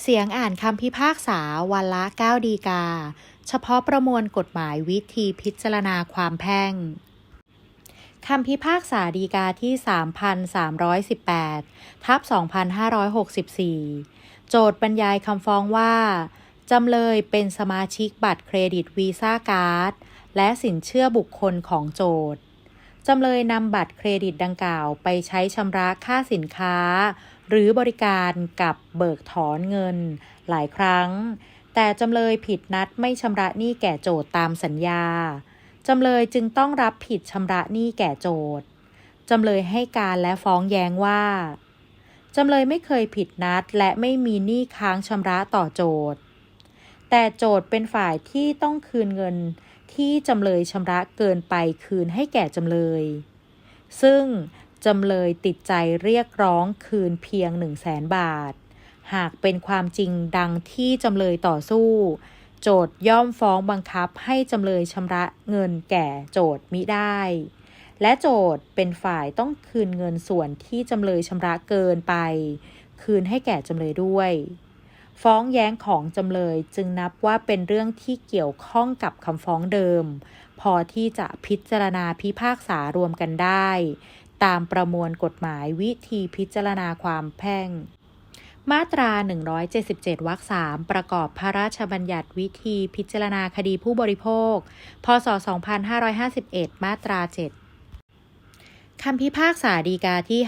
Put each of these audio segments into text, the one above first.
เสียงอ่านคำพิพากษาวันละ 9 ดีกา เฉพาะประมวลกฎหมายวิธีพิจารณาความแพ่งคำพิพากษาดีกาที่ 3,318 ทับ 2564 โจทย์บรรยายคำฟ้องว่า จำเลยเป็นสมาชิกบัตรเครดิตวีซ่าการ์ด และสินเชื่อบุคคลของโจทย์ จำเลยนำบัตรเครดิตดังกล่าวไปใช้ชำระค่าสินค้า หรือบริการกับเบิกถอนเงินหลายครั้ง แต่จำเลยผิดนัดไม่ชำระหนี้แก่โจทย์ตามสัญญา จำเลยจึงต้องรับผิดชำระหนี้แก่โจทย์จำเลยให้การและฟ้องแย้งว่า จำเลยไม่เคยผิดนัดและไม่มีหนี้ค้างชำระต่อโจทย์ แต่โจทย์เป็นฝ่ายที่ต้องคืนเงินที่จำเลยชำระเกินไปคืนให้แก่จำเลย ซึ่ง จำเลยติดใจเรียกร้องคืนเพียง 1 0 0 0 0แสนบาท หากเป็นความจริงดังที่จำเลยต่อสู้ โจทย์ย่อมฟ้องบังคับให้จำเลยชำระเงินแก่โจทย์มิได้ และโจทย์เป็นฝ่ายต้องคืนเงินส่วนที่จำเลยชำระเกินไป คืนให้แก่จำเลยด้วย ฟ้องแย้งของจำเลยจึงนับว่าเป็นเรื่องที่เกี่ยวข้องกับคำฟ้องเดิม พอที่จะพิจารณาพิพากษารวมกันได้ ตามประมวลกฎหมายวิธีพิจารณาความแพ่ง มาตรา 177 วรรค3ประกอบพระราชบัญญัติวิธีพิจารณาคดีผู้บริโภค พศ 2551 มาตรา 7คำพิพากษาดีกาที่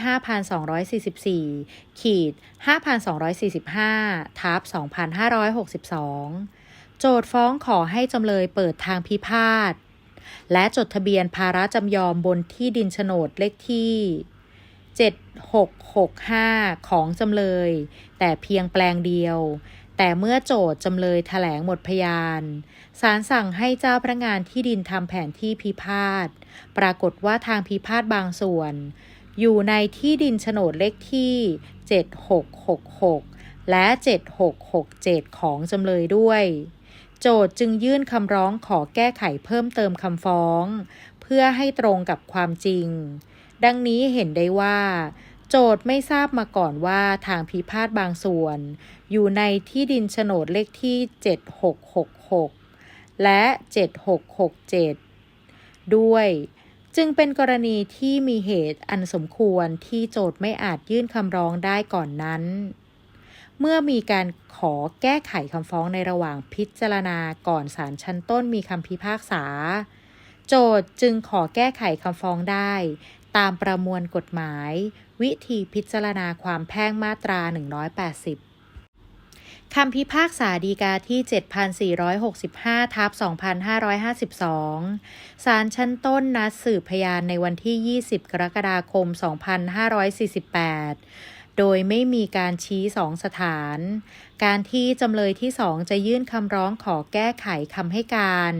5,244 ขีด 5,245 ทับ 2,562 โจทย์ฟ้องขอให้จำเลยเปิดทางพิพาท และจดทะเบียนภาระจำยอมบนที่ดินโฉนดเลขที่ 7665 ของจำเลย แต่เพียงแปลงเดียว แต่เมื่อโจทย์จำเลยแถลงหมดพยานศาลสั่งให้เจ้าพนักงานที่ดินทำแผนที่พิพาท ปรากฏว่าทางพิพาทบางส่วน อยู่ในที่ดินโฉนดเลขที่ 7666 และ 7667 ของจำเลยด้วย โจทจึงยื่นคำร้องขอแก้ไขเพิ่มเติมคำฟ้อง เพื่อให้ตรงกับความจริง ดังนี้เห็นได้ว่า โจทไม่ทราบมาก่อนว่าทางพิพาทบางส่วน อยู่ในที่ดินโฉนดเลขที่ 7666 และ 7667 ด้วยจึงเป็นกรณีที่มีเหตุอันสมควรที่โจทไม่อาจยื่นคำร้องได้ก่อนนั้น เมื่อมีการขอแก้ไขคำฟ้องในระหว่างพิจารณาก่อนศาลชั้นต้นมีคำพิพากษา โจทย์จึงขอแก้ไขคำฟ้องได้ ตามประมวลกฎหมาย วิธีพิจารณาความแพ่งมาตรา 180คำพิพากษาดีกาที่ 7,465 ทับ 2552 ศาลชั้นต้นนัดสืบพยานในวันที่ 20 กรกฎาคม 2548 โดยไม่มีการชี้สองสถาน การที่จำเลยที่สองจะยื่นคำร้องขอแก้ไขคำให้การ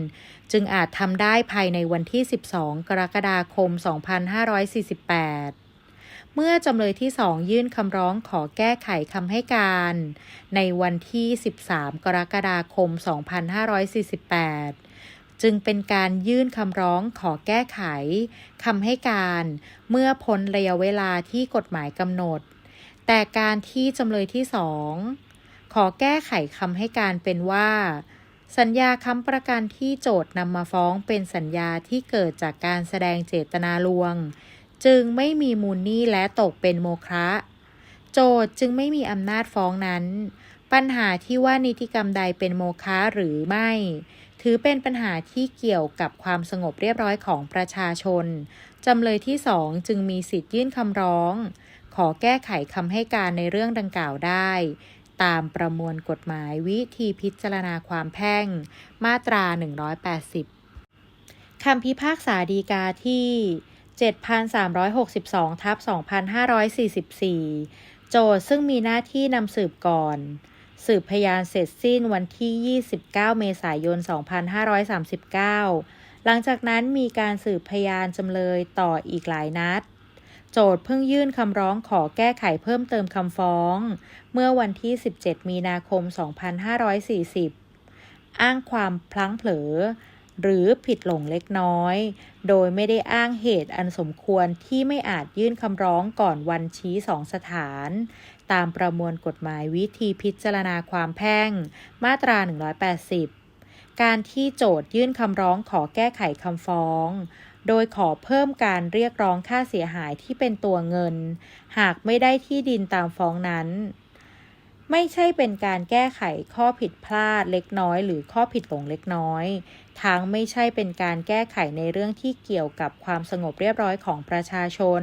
จึงอาจทำได้ภายในวันที่ 12 กรกฎาคม 2548เมื่อจำเลยที่สองยื่นคำร้องขอแก้ไขคำให้การ ในวันที่ 13 กรกฎาคม 2548 จึงเป็นการยื่นคำร้องขอแก้ไขคำให้การ เมื่อพ้นระยะเวลาที่กฎหมายกำหนด แต่การที่จำเลยที่สองขอแก้ไขคำให้การเป็นว่า สัญญาค้ำประกันที่โจทย์นำมาฟ้องเป็นสัญญาที่เกิดจากการแสดงเจตนาลวง จึงไม่มีมูลหนี้และตกเป็นโมฆะโจทย์จึงไม่มีอำนาจฟ้องนั้น ปัญหาที่ว่านิติกรรมใดเป็นโมฆะหรือไม่ ถือเป็นปัญหาที่เกี่ยวกับความสงบเรียบร้อยของประชาชนจำเลยที่สองจึงมีสิทธิ์ยื่นคำร้อง ขอแก้ไขคำให้การในเรื่องดังกล่าวได้ ตามประมวลกฎหมายวิธีพิจารณาความแพ่ง มาตรา 180คำพิพากษาดีกาที่ 7,362ทับ2544 โจทย์ซึ่งมีหน้าที่นำสืบก่อน สืบพยานเสร็จสิ้นวันที่ 29 เมษายน 2539 หลังจากนั้นมีการสืบพยานจำเลยต่ออีกหลายนัด โจทย์เพิ่งยื่นคำร้องขอแก้ไขเพิ่มเติมคำฟ้อง เมื่อวันที่ 17 มีนาคม 2540 อ้างความพลั้งเผลอ หรือผิดหลงเล็กน้อย โดยไม่ได้อ้างเหตุอันสมควรที่ไม่อาจยื่นคำร้องก่อนวันชี้สองสถาน ตามประมวลกฎหมายวิธีพิจารณาความแพ่ง มาตรา 180 การที่โจทยื่นคำร้องขอแก้ไขคำฟ้อง โดยขอเพิ่มการเรียกร้องค่าเสียหายที่เป็นตัวเงิน หากไม่ได้ที่ดินตามฟ้องนั้น ไม่ใช่เป็นการแก้ไขข้อผิดพลาดเล็กน้อย หรือข้อผิดหลงเล็กน้อย ทั้งไม่ใช่เป็นการแก้ไขในเรื่องที่เกี่ยวกับความสงบเรียบร้อยของประชาชน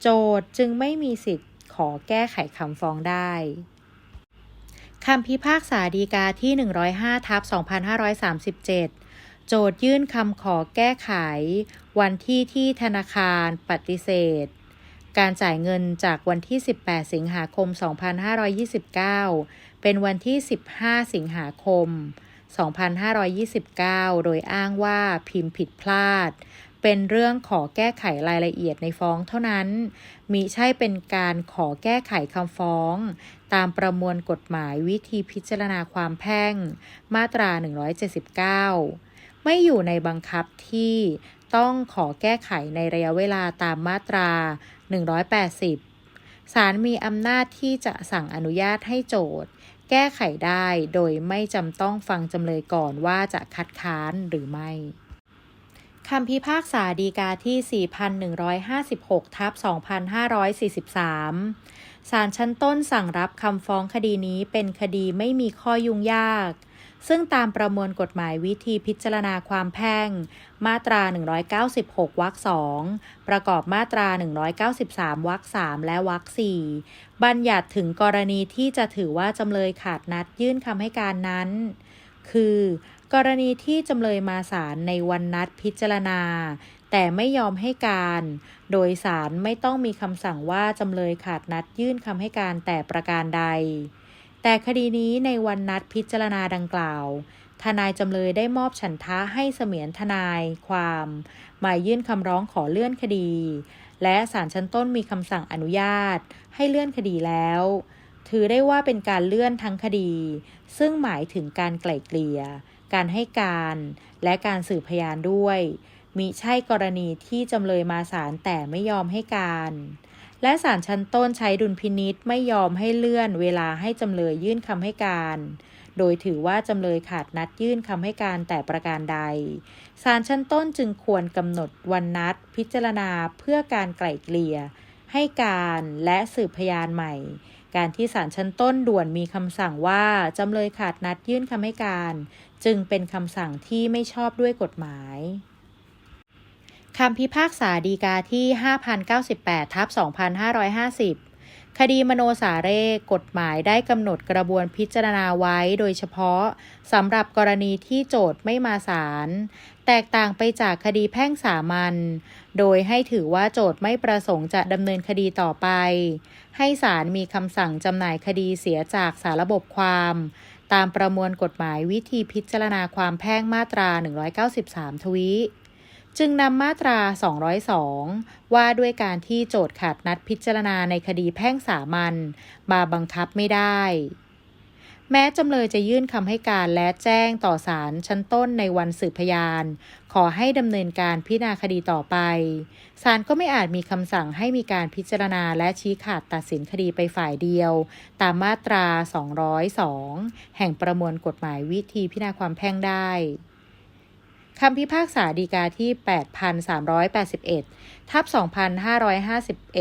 โจทย์จึงไม่มีสิทธิ์ขอแก้ไขคำฟ้องได้คำพิพากษาดีกาที่ 105ทับ2537 โจทยื่นคำขอแก้ไข วันที่ที่ธนาคารปฏิเสธ การจ่ายเงินจากวันที่ 18 สิงหาคม 2529 เป็นวันที่ 15 สิงหาคม 2529 โดยอ้างว่าพิมพ์ผิดพลาด เป็นเรื่องขอแก้ไขรายละเอียดในฟ้องเท่านั้น มิใช่เป็นการขอแก้ไขคำฟ้อง ตามประมวลกฎหมายวิธีพิจารณาความแพ่ง มาตรา 179 ไม่อยู่ในบังคับที่ต้องขอแก้ไขในระยะเวลาตามมาตรา 180 ศาลมีอำนาจที่จะสั่งอนุญาตให้โจทย์ แก้ไขได้โดยไม่จำต้องฟังจำเลยก่อนว่าจะคัดค้านหรือไม่คำพิพากษาดีกาที่ 4,156 ทับ 2543 ศาลชั้นต้นสั่งรับคำฟ้องคดีนี้เป็นคดีไม่มีข้อยุ่งยาก ซึ่งตามประมวลกฎหมายวิธีพิจารณาความแพ่ง มาตรา 196 วรรคสองประกอบมาตรา 193 วรรคสามและวรรคสี่บัญญัติถึงกรณีที่จะถือว่าจำเลยขาดนัดยื่นคำให้การนั้น คือ กรณีที่จำเลยมาศาลในวันนัดพิจารณา แต่ไม่ยอมให้การ โดยศาลไม่ต้องมีคำสั่งว่าจำเลยขาดนัดยื่นคำให้การแต่ประการใด แต่คดีนี้ในวันนัดพิจารณาดังกล่าว ทนายจำเลยได้มอบฉันทะให้เสมียนทนายความมายื่นคำร้องขอเลื่อนคดี และศาลชั้นต้นมีคำสั่งอนุญาต ให้เลื่อนคดีแล้ว ถือได้ว่าเป็นการเลื่อนทั้งคดี ซึ่งหมายถึงการไกล่เกลี่ย การให้การ และการสืบพยานด้วยมิใช่กรณีที่จำเลยมาศาลแต่ไม่ยอมให้การ และศาลชั้นต้นใช้ดุลพินิษไม่ยอมให้เลื่อนเวลาให้จำเลยยื่นคำให้การ โดยถือว่าจำเลยขาดนัดยื่นคำให้การแต่ประการใด ศาลชั้นต้นจึงควรกำหนดวันนัดพิจารณาเพื่อการไกล่เกลี่ย ให้การและสืบพยานใหม่ การที่ศาลชั้นต้นด่วนมีคำสั่งว่าจำเลยขาดนัดยื่นคำให้การ จึงเป็นคำสั่งที่ไม่ชอบด้วยกฎหมาย คำพิพากษาดีกาที่ 5,098ทับ2550 คดีมโนสาเร่กฎหมายได้กำหนดกระบวนพิจารณาไว้โดยเฉพาะสำหรับกรณีที่โจทย์ไม่มาศาล แตกต่างไปจากคดีแพ่งสามัญ โดยให้ถือว่าโจทย์ไม่ประสงค์จะดำเนินคดีต่อไป ให้ศาลมีคำสั่งจำหน่ายคดีเสียจากสารระบบความ ตามประมวลกฎหมายวิธีพิจารณาความแพ่งมาตรา 193 ทวี จึงนำมาตรา 202 ว่าด้วยการที่โจทย์ขาดนัดพิจารณาในคดีแพ่งสามัญมาบังคับไม่ได้ แม้จำเลยจะยื่นคำให้การและแจ้งต่อศาลชั้นต้นในวันสืบพยาน ขอให้ดำเนินการพิจารณาคดีต่อไป ศาลก็ไม่อาจมีคำสั่งให้มีการพิจารณาและชี้ขาดตัดสินคดีไปฝ่ายเดียว ตามมาตรา 202 แห่งประมวลกฎหมายวิธีพิจารณาความแพ่งได้ คำพิพากษาดีกาที่ 8,381 ทับ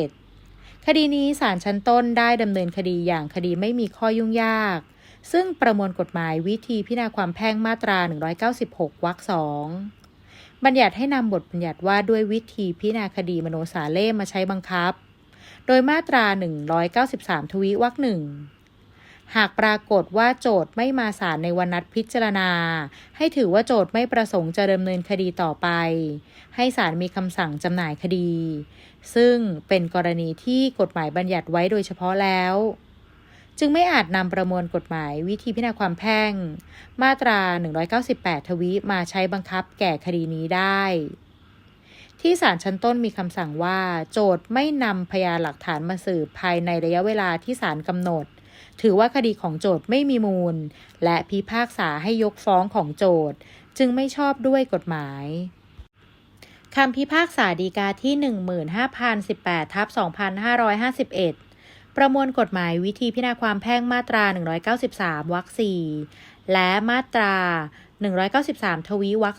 2,551 คดีนี้ศาลชั้นต้นได้ดำเนินคดีอย่างคดีไม่มีข้อยุ่งยาก ซึ่งประมวลกฎหมายวิธีพิจารณาความแพ่งมาตรา 196 วรรคสองบัญญัติให้นำบทบัญญัติว่าด้วยวิธีพิจารณาคดีมโนสาเล่มาใช้บังคับ โดยมาตรา 193 ทวีวรรคหนึ่ง หากปรากฏว่าโจทย์ไม่มาศาลในวันนัดพิจารณา ให้ถือว่าโจทย์ไม่ประสงค์จะดำเนินคดีต่อไป ให้ศาลมีคำสั่งจำหน่ายคดี ซึ่งเป็นกรณีที่กฎหมายบัญญัติไว้โดยเฉพาะแล้ว จึงไม่อาจนำประมวลกฎหมายวิธีพิจารณาความแพ่ง มาตรา 198 ทวีมาใช้บังคับแก่คดีนี้ได้ที่ศาลชั้นต้นมีคำสั่งว่า โจทย์ไม่นำพยานหลักฐานมาสืบภายในระยะเวลาที่ศาลกำหนด ถือว่าคดีของโจทย์ไม่มีมูล และพิพากษาให้ยกฟ้องของโจทย์ จึงไม่ชอบด้วยกฎหมายคำพิพากษาดีกาที่ 15,018ทับ2551 ประมวลกฎหมายวิธีพิจารณาความแพ่งมาตรา 193 วรรค4และมาตรา 193 ทวีวรรค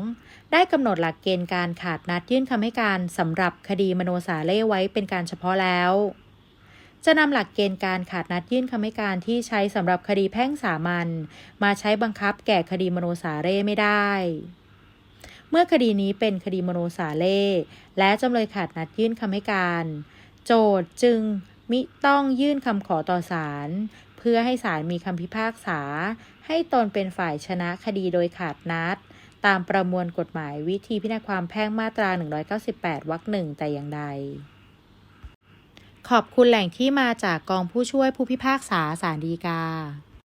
2ได้กำหนดหลักเกณฑ์การขาดนัดยื่นคำให้การสำหรับคดีมโนสาเล่ไว้เป็นการเฉพาะแล้ว จะนำหลักเกณฑ์การขาดนัดยื่นคำให้การที่ใช้สำหรับคดีแพ่งสามัญมาใช้บังคับแก่คดีมโนสาเร่ไม่ได้ เมื่อคดีนี้เป็นคดีมโนสาเล่และจำเลยขาดนัดยื่นคำให้การ โจทจึงมิต้องยื่นคำขอต่อศาลเพื่อให้ศาลมีคำพิพากษา ให้ตนเป็นฝ่ายชนะคดีโดยขาดนัด ตามประมวลกฎหมายวิธีพิจารณาความแพ่งมาตรา 198 วรรคหนึ่งแต่อย่างใด ขอบคุณแหล่งที่มาจากกองผู้ช่วยผู้พิพากษาศาลฎีกา